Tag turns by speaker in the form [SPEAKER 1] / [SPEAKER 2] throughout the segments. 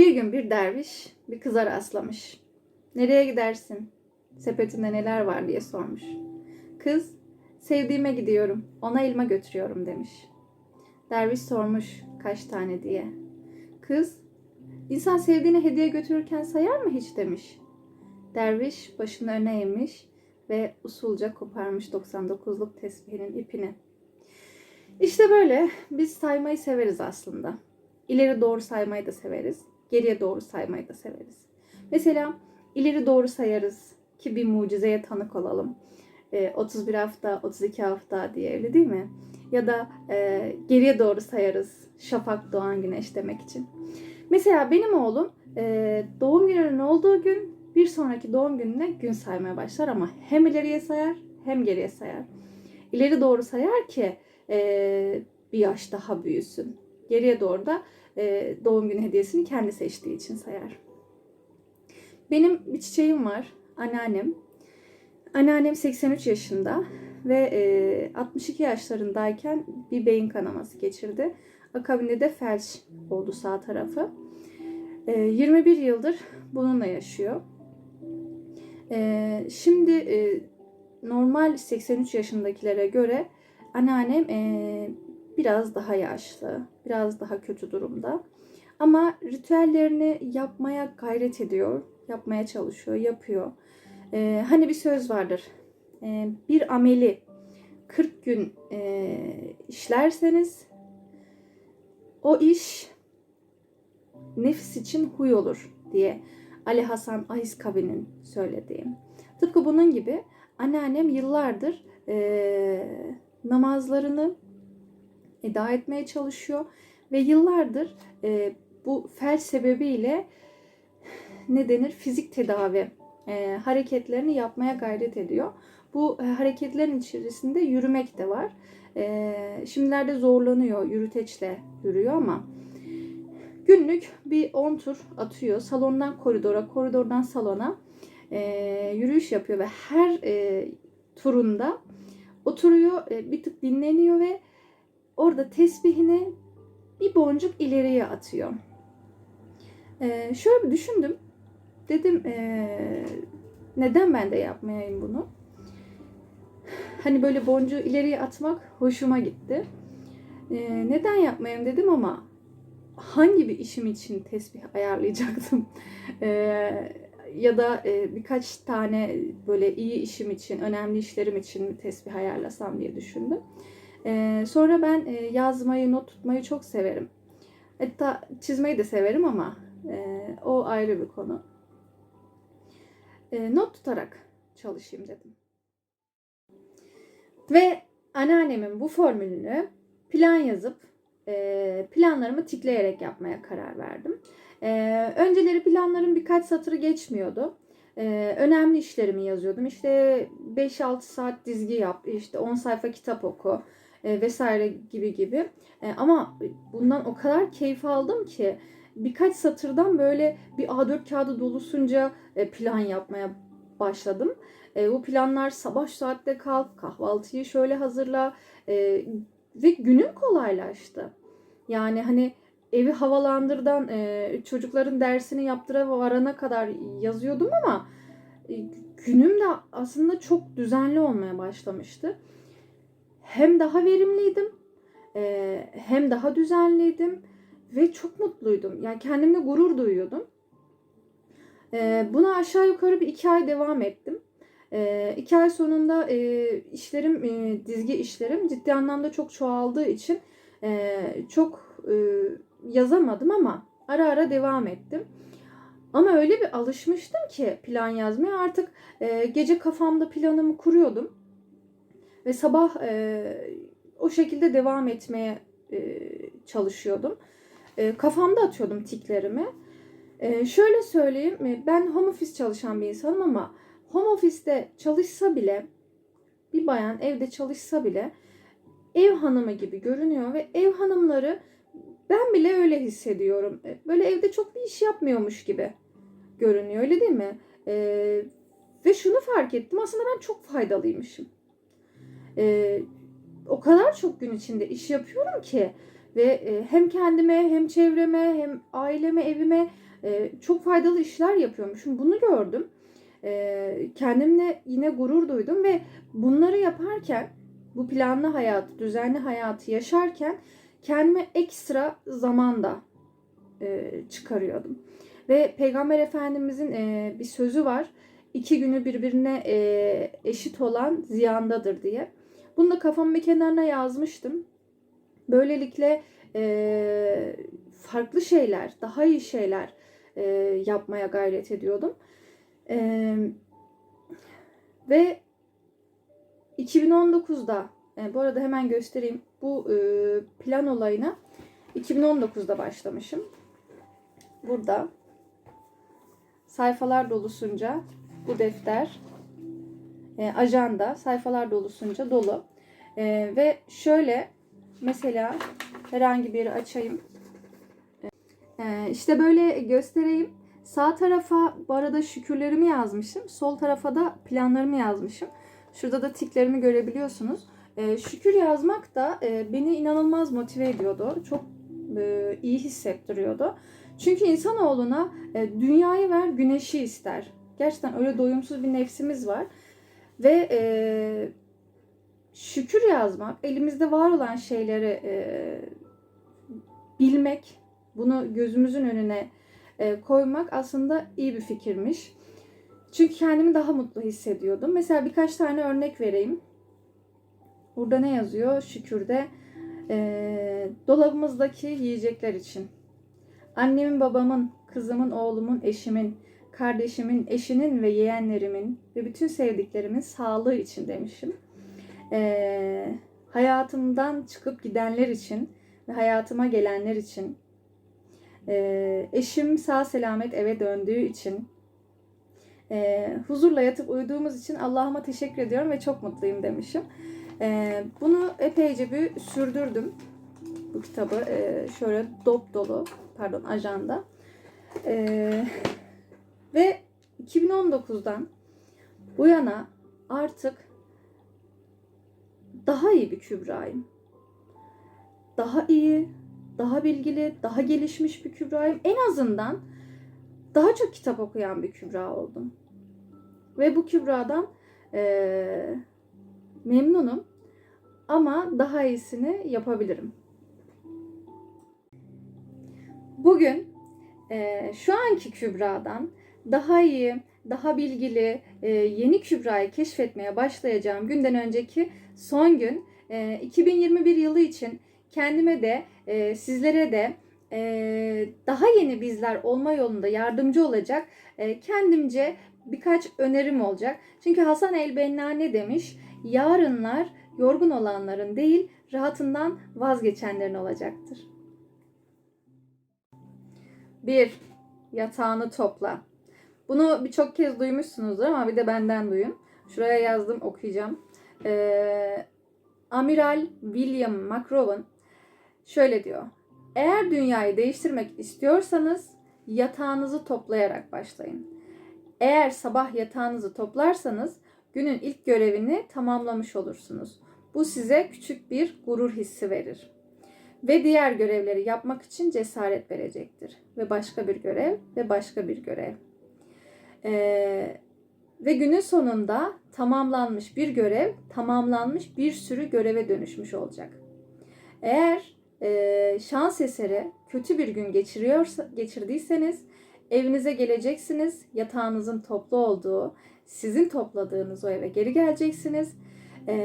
[SPEAKER 1] Bir gün bir derviş bir kıza rastlamış. Nereye gidersin? Sepetinde neler var diye sormuş. Kız, sevdiğime gidiyorum, ona elma götürüyorum demiş. Derviş sormuş kaç tane diye. Kız, insan sevdiğine hediye götürürken sayar mı hiç demiş. Derviş başını öne eğmiş ve usulca koparmış 99'luk tesbihinin ipini. İşte böyle biz saymayı severiz aslında. İleri doğru saymayı da severiz. Geriye doğru saymayı da severiz. Mesela ileri doğru sayarız ki bir mucizeye tanık olalım. Ee, 31 hafta, 32 hafta diye öyle değil mi? Ya da e, geriye doğru sayarız. Şafak doğan güneş demek için. Mesela benim oğlum e, doğum gününün olduğu gün bir sonraki doğum gününe gün saymaya başlar ama hem ileriye sayar hem geriye sayar. İleri doğru sayar ki e, bir yaş daha büyüsün. Geriye doğru da e, doğum günü hediyesini kendi seçtiği için sayar. Benim bir çiçeğim var. Anneannem. Anneannem 83 yaşında ve e, 62 yaşlarındayken bir beyin kanaması geçirdi. Akabinde de felç oldu sağ tarafı. E, 21 yıldır bununla yaşıyor. E, şimdi e, normal 83 yaşındakilere göre anneannem e, biraz daha yaşlı, biraz daha kötü durumda. Ama ritüellerini yapmaya gayret ediyor, yapmaya çalışıyor, yapıyor. Ee, hani bir söz vardır. Ee, bir ameli 40 gün e, işlerseniz o iş nefis için huy olur diye Ali Hasan Aiskavi'nin söylediği. Tıpkı bunun gibi anneannem yıllardır e, namazlarını eda etmeye çalışıyor ve yıllardır e, bu fel sebebiyle ne denir fizik tedavi e, hareketlerini yapmaya gayret ediyor. Bu e, hareketlerin içerisinde yürümek de var. E, şimdilerde zorlanıyor, yürüteçle yürüyor ama günlük bir 10 tur atıyor. Salondan koridora, koridordan salona e, yürüyüş yapıyor ve her e, turunda oturuyor, e, bir tık dinleniyor ve orada tesbihini bir boncuk ileriye atıyor. Ee, şöyle bir düşündüm. Dedim ee, neden ben de yapmayayım bunu? Hani böyle boncuğu ileriye atmak hoşuma gitti. Ee, neden yapmayayım dedim ama hangi bir işim için tesbih ayarlayacaktım? Ee, ya da e, birkaç tane böyle iyi işim için, önemli işlerim için tesbih ayarlasam diye düşündüm. Ee, sonra ben e, yazmayı, not tutmayı çok severim. Hatta çizmeyi de severim ama e, o ayrı bir konu. E, not tutarak çalışayım dedim. Ve anneannemin bu formülünü plan yazıp e, planlarımı tikleyerek yapmaya karar verdim. E, önceleri planlarım birkaç satırı geçmiyordu. E, önemli işlerimi yazıyordum. İşte 5-6 saat dizgi yap, işte 10 sayfa kitap oku e, vesaire gibi gibi. E, ama bundan o kadar keyif aldım ki birkaç satırdan böyle bir A4 kağıdı dolusunca e, plan yapmaya başladım. E, bu planlar sabah saatte kalk, kahvaltıyı şöyle hazırla e, ve günüm kolaylaştı. Yani hani evi havalandırdan e, çocukların dersini yaptıra varana kadar yazıyordum ama e, günüm de aslında çok düzenli olmaya başlamıştı. Hem daha verimliydim, e, hem daha düzenliydim ve çok mutluydum. Yani kendimle gurur duyuyordum. E, buna aşağı yukarı bir iki ay devam ettim. E, iki ay sonunda e, işlerim, e, dizgi işlerim ciddi anlamda çok çoğaldığı için e, çok e, yazamadım ama ara ara devam ettim. Ama öyle bir alışmıştım ki plan yazmaya artık e, gece kafamda planımı kuruyordum. Ve sabah e, o şekilde devam etmeye e, çalışıyordum. E, kafamda atıyordum tiklerimi. E, şöyle söyleyeyim, ben home office çalışan bir insanım ama home office'te çalışsa bile, bir bayan evde çalışsa bile ev hanımı gibi görünüyor ve ev hanımları ben bile öyle hissediyorum. Böyle evde çok bir iş yapmıyormuş gibi görünüyor öyle değil mi? E, ve şunu fark ettim aslında ben çok faydalıymışım. E, o kadar çok gün içinde iş yapıyorum ki ve e, hem kendime hem çevreme hem aileme evime e, çok faydalı işler yapıyormuşum. Bunu gördüm. E, kendimle yine gurur duydum ve bunları yaparken bu planlı hayatı, düzenli hayatı yaşarken kendime ekstra zaman da e, çıkarıyordum. Ve Peygamber Efendimizin e, bir sözü var. İki günü birbirine e, eşit olan ziyandadır diye. Bunu da kafamın kenarına yazmıştım. Böylelikle e, farklı şeyler, daha iyi şeyler e, yapmaya gayret ediyordum. E, ve 2019'da, e, bu arada hemen göstereyim, bu e, plan olayına 2019'da başlamışım. Burada sayfalar dolusunca bu defter, e, ajanda sayfalar dolusunca dolu. E, ve şöyle mesela herhangi bir açayım. E, işte böyle göstereyim. Sağ tarafa bu arada şükürlerimi yazmışım. Sol tarafa da planlarımı yazmışım. Şurada da tiklerimi görebiliyorsunuz. E, şükür yazmak da e, beni inanılmaz motive ediyordu. Çok e, iyi hissettiriyordu. Çünkü insanoğluna e, dünyayı ver, güneşi ister. Gerçekten öyle doyumsuz bir nefsimiz var. Ve e, şükür yazmak, elimizde var olan şeyleri e, bilmek, bunu gözümüzün önüne e, koymak aslında iyi bir fikirmiş. Çünkü kendimi daha mutlu hissediyordum. Mesela birkaç tane örnek vereyim. Burada ne yazıyor? Şükürde e, dolabımızdaki yiyecekler için. Annemin, babamın, kızımın, oğlumun, eşimin, kardeşimin, eşinin ve yeğenlerimin ve bütün sevdiklerimin sağlığı için demişim. E, hayatımdan çıkıp gidenler için ve hayatıma gelenler için. E, eşim sağ selamet eve döndüğü için. E, huzurla yatıp uyuduğumuz için Allah'ıma teşekkür ediyorum ve çok mutluyum demişim. E, bunu epeyce bir sürdürdüm. Bu kitabı e, şöyle dop dolu, pardon ajanda. E, ve 2019'dan bu yana artık daha iyi bir Kübra'yım. Daha iyi, daha bilgili, daha gelişmiş bir Kübra'yım. En azından daha çok kitap okuyan bir Kübra oldum. Ve bu Kübra'dan e, memnunum. Ama daha iyisini yapabilirim. Bugün e, şu anki Kübra'dan daha iyi, daha bilgili, e, yeni Kübra'yı keşfetmeye başlayacağım günden önceki son gün. E, 2021 yılı için kendime de e, sizlere de e, daha yeni bizler olma yolunda yardımcı olacak e, kendimce birkaç önerim olacak. Çünkü Hasan el-Benna ne demiş? Yarınlar yorgun olanların değil, rahatından vazgeçenlerin olacaktır. 1. Yatağını topla. Bunu birçok kez duymuşsunuzdur ama bir de benden duyun. Şuraya yazdım okuyacağım. Ee, Amiral William McRowan şöyle diyor. Eğer dünyayı değiştirmek istiyorsanız yatağınızı toplayarak başlayın. Eğer sabah yatağınızı toplarsanız günün ilk görevini tamamlamış olursunuz. Bu size küçük bir gurur hissi verir. Ve diğer görevleri yapmak için cesaret verecektir. Ve başka bir görev ve başka bir görev. Ee, ve günün sonunda tamamlanmış bir görev, tamamlanmış bir sürü göreve dönüşmüş olacak. Eğer e, şans eseri kötü bir gün geçiriyorsa, geçirdiyseniz evinize geleceksiniz. Yatağınızın toplu olduğu, sizin topladığınız o eve geri geleceksiniz. E,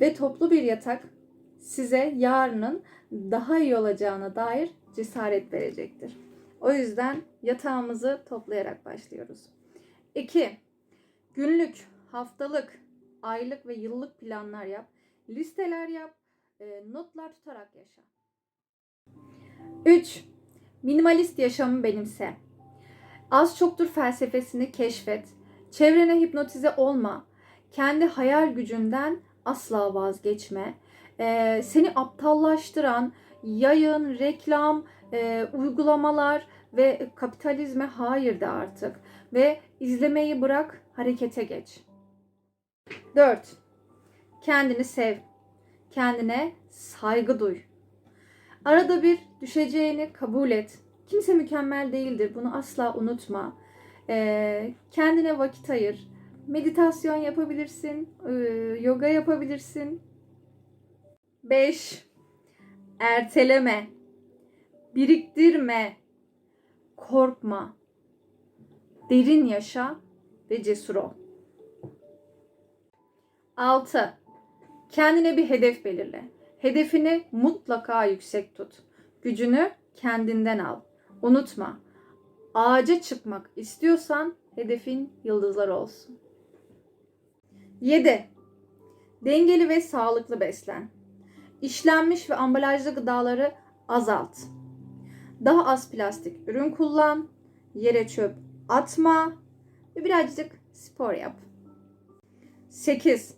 [SPEAKER 1] ve toplu bir yatak size yarının daha iyi olacağına dair cesaret verecektir. O yüzden yatağımızı toplayarak başlıyoruz. 2. Günlük, haftalık, aylık ve yıllık planlar yap. Listeler yap. e, notlar tutarak yaşa. 3. Minimalist yaşamı benimse. Az çoktur felsefesini keşfet. Çevrene hipnotize olma. Kendi hayal gücünden asla vazgeçme. Ee, seni aptallaştıran yayın, reklam, e, uygulamalar ve kapitalizme hayır de artık. Ve izlemeyi bırak, harekete geç. 4. Kendini sev. Kendine saygı duy. Arada bir düşeceğini kabul et. Kimse mükemmel değildir. Bunu asla unutma. Ee, kendine vakit ayır. Meditasyon yapabilirsin. ee, yoga yapabilirsin. 5. Erteleme. Biriktirme. Korkma. Derin yaşa ve cesur ol. 6. Kendine bir hedef belirle. Hedefini mutlaka yüksek tut. Gücünü kendinden al. Unutma. Ağaca çıkmak istiyorsan hedefin yıldızlar olsun. 7. Dengeli ve sağlıklı beslen. İşlenmiş ve ambalajlı gıdaları azalt. Daha az plastik ürün kullan. Yere çöp atma ve birazcık spor yap. 8.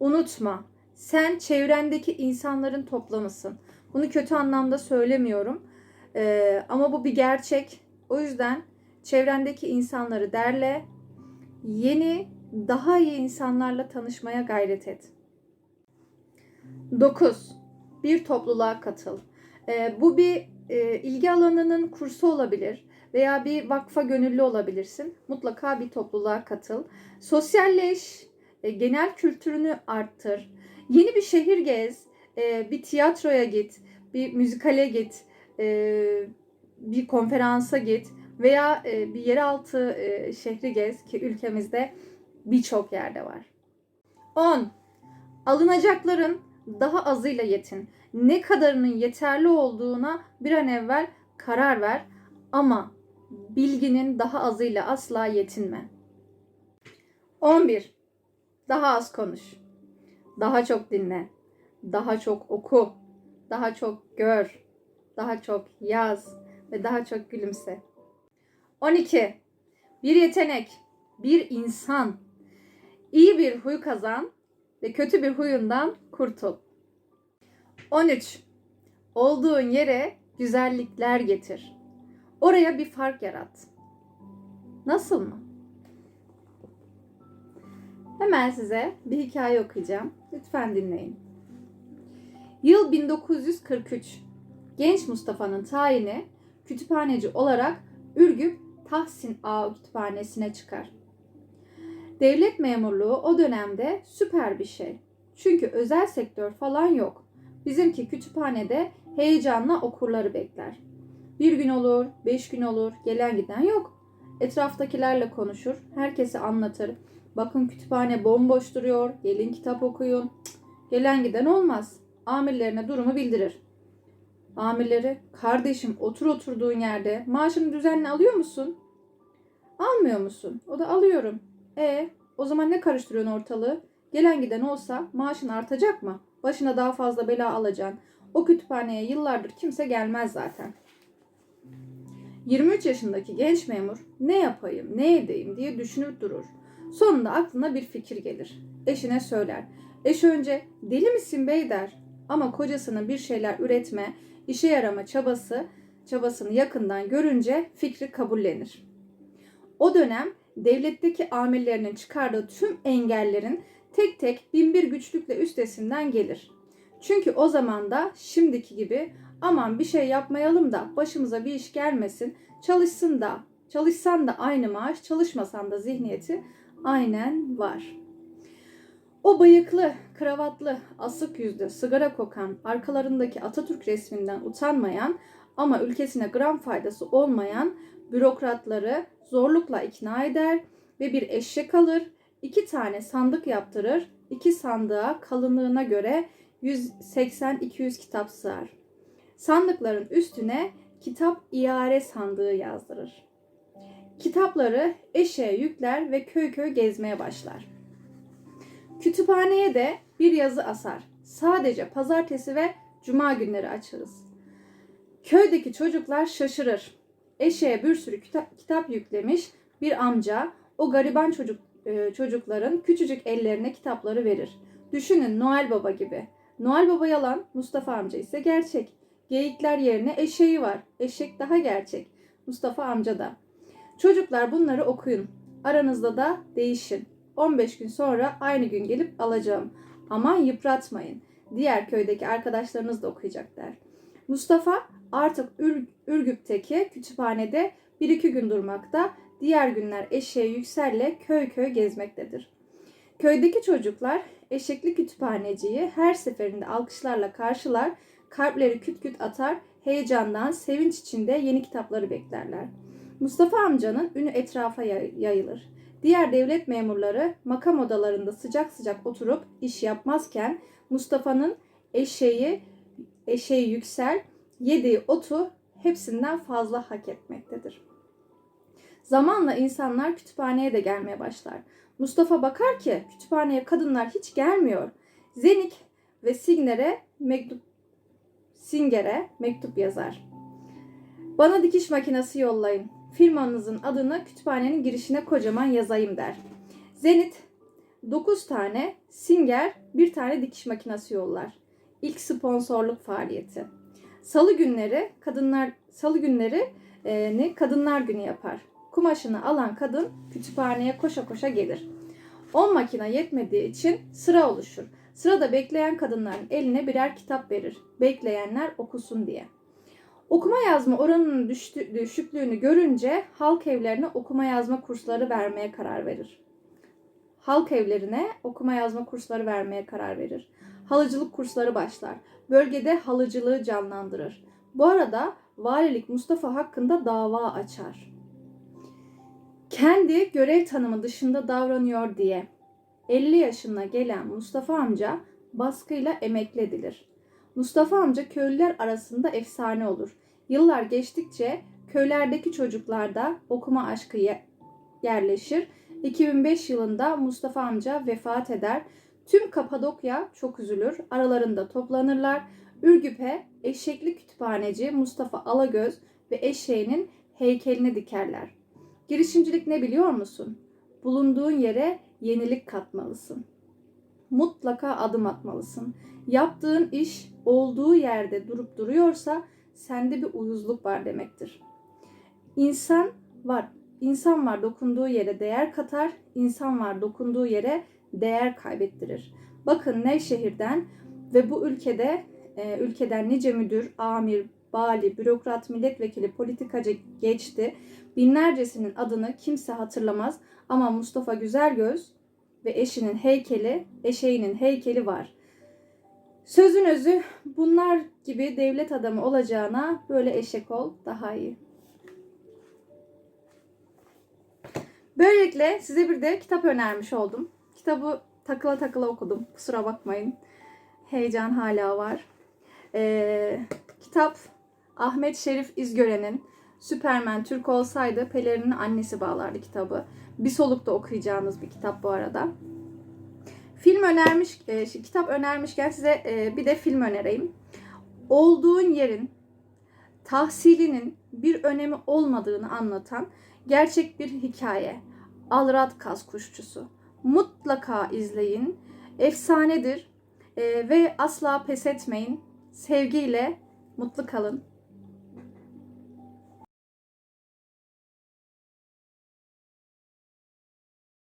[SPEAKER 1] Unutma. Sen çevrendeki insanların toplamısın. Bunu kötü anlamda söylemiyorum. Ee, ama bu bir gerçek. O yüzden çevrendeki insanları derle. Yeni, daha iyi insanlarla tanışmaya gayret et. 9. Bir topluluğa katıl. Ee, bu bir e, ilgi alanının kursu olabilir veya bir vakfa gönüllü olabilirsin. Mutlaka bir topluluğa katıl. Sosyalleş, e, genel kültürünü arttır. Yeni bir şehir gez, e, bir tiyatroya git, bir müzikale git, e, bir konferansa git veya bir yeraltı şehri gez ki ülkemizde birçok yerde var. 10. Alınacakların daha azıyla yetin. Ne kadarının yeterli olduğuna bir an evvel karar ver ama bilginin daha azıyla asla yetinme. 11. Daha az konuş. Daha çok dinle. Daha çok oku. Daha çok gör. Daha çok yaz ve daha çok gülümse. 12. Bir yetenek, bir insan. İyi bir huy kazan ve kötü bir huyundan kurtul. 13. Olduğun yere güzellikler getir. Oraya bir fark yarat. Nasıl mı? Hemen size bir hikaye okuyacağım. Lütfen dinleyin. Yıl 1943. Genç Mustafa'nın tayini kütüphaneci olarak Ürgüp Tahsin Ağa Kütüphanesi'ne çıkar. Devlet memurluğu o dönemde süper bir şey. Çünkü özel sektör falan yok. Bizimki kütüphanede heyecanla okurları bekler. Bir gün olur, beş gün olur, gelen giden yok. Etraftakilerle konuşur, herkese anlatır. Bakın kütüphane bomboş duruyor, gelin kitap okuyun. Gelen giden olmaz. Amirlerine durumu bildirir. Amirleri, kardeşim otur oturduğun yerde maaşını düzenli alıyor musun? Almıyor musun? O da alıyorum. E o zaman ne karıştırıyorsun ortalığı? Gelen giden olsa maaşın artacak mı? Başına daha fazla bela alacaksın. O kütüphaneye yıllardır kimse gelmez zaten. 23 yaşındaki genç memur ne yapayım, ne edeyim diye düşünüp durur. Sonunda aklına bir fikir gelir. Eşine söyler. Eş önce deli misin bey der. Ama kocasının bir şeyler üretme, işe yarama çabası, çabasını yakından görünce fikri kabullenir. O dönem devletteki amirlerinin çıkardığı tüm engellerin tek tek binbir güçlükle üstesinden gelir. Çünkü o zaman da şimdiki gibi aman bir şey yapmayalım da başımıza bir iş gelmesin, çalışsın da, çalışsan da aynı maaş, çalışmasan da zihniyeti aynen var. O bıyıklı, kravatlı, asık yüzlü, sigara kokan, arkalarındaki Atatürk resminden utanmayan ama ülkesine gram faydası olmayan bürokratları zorlukla ikna eder ve bir eşek alır, iki tane sandık yaptırır, iki sandığa kalınlığına göre 180-200 kitap sığar. Sandıkların üstüne kitap iare sandığı yazdırır. Kitapları eşeğe yükler ve köy köy gezmeye başlar. Kütüphaneye de bir yazı asar. Sadece pazartesi ve cuma günleri açarız. Köydeki çocuklar şaşırır. Eşeğe bir sürü kitap, kitap yüklemiş bir amca o gariban çocuk e, çocukların küçücük ellerine kitapları verir. Düşünün Noel Baba gibi. Noel Baba yalan, Mustafa amca ise gerçek. Geyikler yerine eşeği var. Eşek daha gerçek. Mustafa amca da. Çocuklar bunları okuyun. Aranızda da değişin. 15 gün sonra aynı gün gelip alacağım. Aman yıpratmayın. Diğer köydeki arkadaşlarınız da okuyacak der. Mustafa artık Ür- Ürgüp'teki kütüphanede bir iki gün durmakta, diğer günler eşeğe yükserle köy köy gezmektedir. Köydeki çocuklar eşekli kütüphaneciyi her seferinde alkışlarla karşılar, kalpleri küt küt atar, heyecandan, sevinç içinde yeni kitapları beklerler. Mustafa amcanın ünü etrafa yay- yayılır. Diğer devlet memurları makam odalarında sıcak sıcak oturup iş yapmazken Mustafa'nın eşeği, eşeği yüksel, yediği otu hepsinden fazla hak etmektedir. Zamanla insanlar kütüphaneye de gelmeye başlar. Mustafa bakar ki kütüphaneye kadınlar hiç gelmiyor. Zenik ve Signer'e mektup Singer'e mektup yazar. Bana dikiş makinesi yollayın. Firmanızın adını kütüphanenin girişine kocaman yazayım der. Zenit 9 tane, Singer bir tane dikiş makinesi yollar. İlk sponsorluk faaliyeti. Salı günleri kadınlar salı günleri e, ne kadınlar günü yapar. Kumaşını alan kadın kütüphaneye koşa koşa gelir. 10 makine yetmediği için sıra oluşur. Sırada bekleyen kadınların eline birer kitap verir. Bekleyenler okusun diye. Okuma yazma oranının düştü, düşüklüğünü görünce halk evlerine okuma yazma kursları vermeye karar verir. Halk evlerine okuma yazma kursları vermeye karar verir. Halıcılık kursları başlar. Bölgede halıcılığı canlandırır. Bu arada valilik Mustafa hakkında dava açar. Kendi görev tanımı dışında davranıyor diye 50 yaşına gelen Mustafa amca baskıyla emekli edilir. Mustafa amca köylüler arasında efsane olur. Yıllar geçtikçe köylerdeki çocuklarda okuma aşkı ye- yerleşir. 2005 yılında Mustafa amca vefat eder. Tüm Kapadokya çok üzülür. Aralarında toplanırlar. Ürgüp'e eşekli kütüphaneci Mustafa Alagöz ve eşeğinin heykelini dikerler. Girişimcilik ne biliyor musun? Bulunduğun yere yenilik katmalısın. Mutlaka adım atmalısın. Yaptığın iş olduğu yerde durup duruyorsa sende bir uyuzluk var demektir. İnsan var. İnsan var dokunduğu yere değer katar, insan var dokunduğu yere değer kaybettirir. Bakın Nevşehir'den ve bu ülkede e, ülkeden nice müdür, amir, bali, bürokrat, milletvekili, politikacı geçti. Binlercesinin adını kimse hatırlamaz ama Mustafa Güzelgöz ve eşinin heykeli, eşeğinin heykeli var. Sözün özü bunlar gibi devlet adamı olacağına böyle eşek ol daha iyi. Böylelikle size bir de kitap önermiş oldum. Kitabı takıla takıla okudum. Kusura bakmayın. Heyecan hala var. Ee, kitap Ahmet Şerif İzgören'in Süpermen Türk olsaydı Pelerin'in annesi bağlardı kitabı. Bir solukta okuyacağınız bir kitap bu arada. Film önermiş, e, kitap önermişken size e, bir de film önereyim. Olduğun yerin tahsilinin bir önemi olmadığını anlatan gerçek bir hikaye. Alrat Kaz Kuşçusu. Mutlaka izleyin. Efsanedir. E, ve asla pes etmeyin. Sevgiyle mutlu kalın.